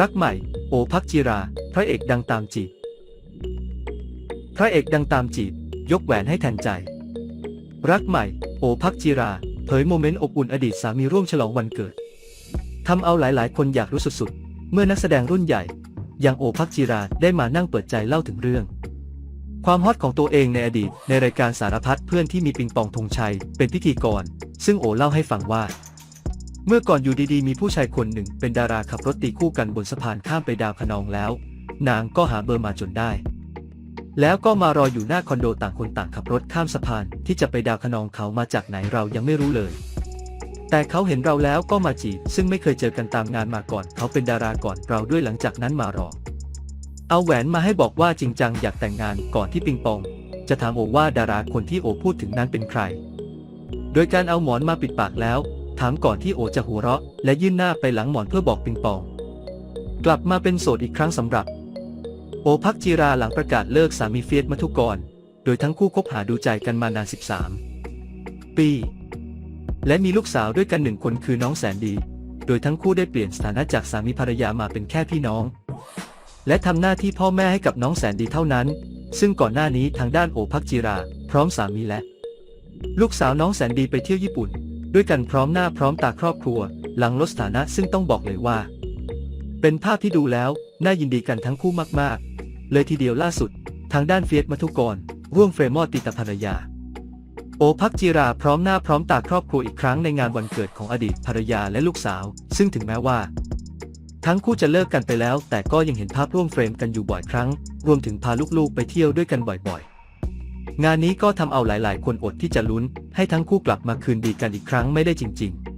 รักใหม่ โอพักจิรา พระเอกดังตามจีบ พระเอกดังตามจีบ ยกแหวนให้แทนใจ รักใหม่ โอพักจิรา เผยโมเมนต์อบอุ่นอดีตสามีร่วมฉลองวันเกิด ทำเอาหลายๆ คนอยากรู้สุดๆ เมื่อนักแสดงรุ่นใหญ่ อย่างโอพักจิราได้มานั่งเปิดใจเล่าถึงเรื่อง ความฮอตของตัวเองในอดีตในรายการสารพัดเพื่อนที่มีปิงปองธงชัย เป็นพิธีกร ซึ่งโอเล่าให้ฟังว่า เมื่อก่อนอยู่ดีๆ มีผู้ชายคนหนึ่งเป็นดาราขับรถตีคู่กันบนสะพานข้ามไปดาวคนองแล้ว นางก็หาเบอร์มาจนได้ แล้วก็มารออยู่หน้าคอนโดต่างคนต่างขับรถข้ามสะพานที่จะไปดาวคนองเขามาจากไหนเรายังไม่รู้เลย แต่เขาเห็นเราแล้วก็มาจีบซึ่งไม่เคยเจอกันตามงานมาก่อน เขาเป็นดาราก่อนเราด้วยหลังจากนั้นมารอ เอาแหวนมาให้บอกว่าจริงจังอยากแต่งงานก่อนที่ปิงปอง จะถามโอว่าดาราคนที่โอพูดถึงนั้นเป็นใคร โดยการเอาหมอนมาปิดปากแล้ว ถามก่อนที่โอจะหัวเราะ และยื่นหน้าไปหลังหมอนเพื่อบอกปิงปอง กลับมาเป็นโสดอีกครั้งสำหรับ โอพักจีราหลังประกาศเลิกสามีเฟียสมัทุกร โดยทั้งคู่คบหาดูใจกันมานาน 13 ปี และมีลูกสาวด้วยกันหนึ่งคนคือน้องแสนดี โดยทั้งคู่ได้เปลี่ยนสถานะจากสามีภรรยามาเป็นแค่พี่น้อง และทำหน้าที่พ่อแม่ให้กับน้องแสนดีเท่านั้น ซึ่งก่อนหน้านี้ทางด้านโอพักจีรา พร้อมสามีและ ลูกสาวน้องแสนดีไปเที่ยวญี่ปุ่น ด้วยกันพร้อมหน้าพร้อมตาครอบครัว หลังลดสถานะซึ่งต้องบอกเลยว่า เป็นภาพที่ดูแล้ว น่ายินดีกันทั้งคู่มากๆ เลยทีเดียวล่าสุด ทางด้านเฟียสมัทุกร ร่วมเฟรมอดติตภรรยา โอพักจีราพร้อมหน้าพร้อมตาครอบครัวอีกครั้งในงานวันเกิดของอดีตภรรยาและลูกสาว ซึ่งถึงแม้ว่า ทั้งคู่จะเลิกกันไปแล้ว แต่ก็ยังเห็นภาพร่วมเฟรมกันอยู่บ่อยครั้ง รวมถึงพาลูกๆไปเที่ยวด้วยกันบ่อยๆ งานนี้ก็ทำเอาหลายๆ คนอดที่จะลุ้น ให้ทั้งคู่กลับมาคืนดีกันอีกครั้งไม่ได้จริง ๆ